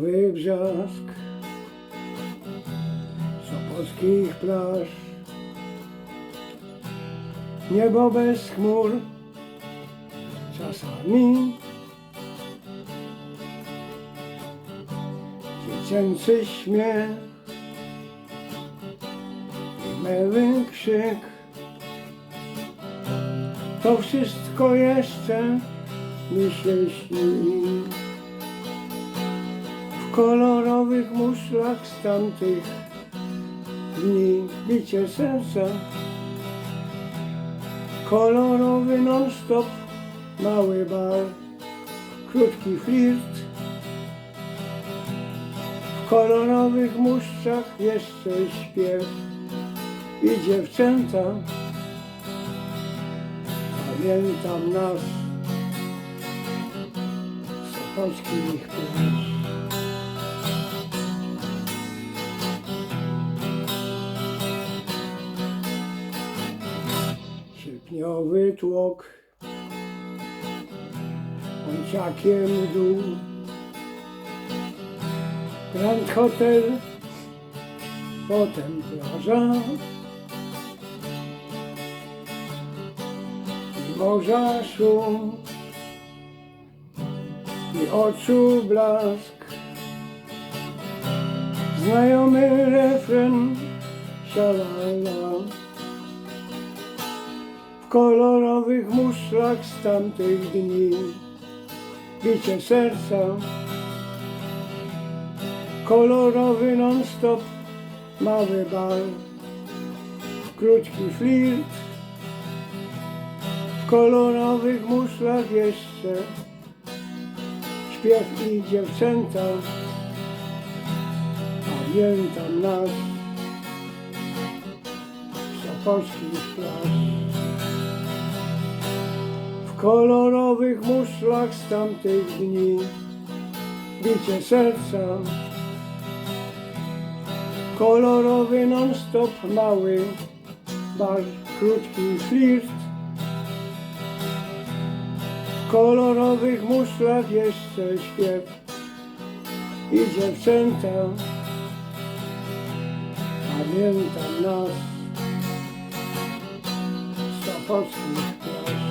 Lipcowy brzask Sopockich plaż. Niebo bez chmur Czasami Dziecięcy śmiech I meły krzyk. To wszystko jeszcze mi się śni w kolorowych muszlach z tamtych dni bicie serca. Kolorowy non-stop, mały bar, krótki flirt. W kolorowych muszczach jeszcze śpiew i dziewczęta. Pamiętam nas, sopockich plaż. Sierpniowy tłok. Łąciakiem w dół. Grand Hotel Potem plaża. I morza szum I oczu blask. Znajomy refren Szalala. w kolorowych muszlach z tamtych dni. Bicie serca, kolorowy non-stop, mały bal, krótki flirt. W kolorowych muszlach jeszcze śpiew i dziewczęta. Pamiętam nas z sopockich plaż kolorowych muszlach z tamtych dni. Bicie serca, kolorowy non-stop mały bar, krótki flirt. W kolorowych muszlach jeszcze śpiew i dziewczęta. Pamiętam nas z sopockich plaż.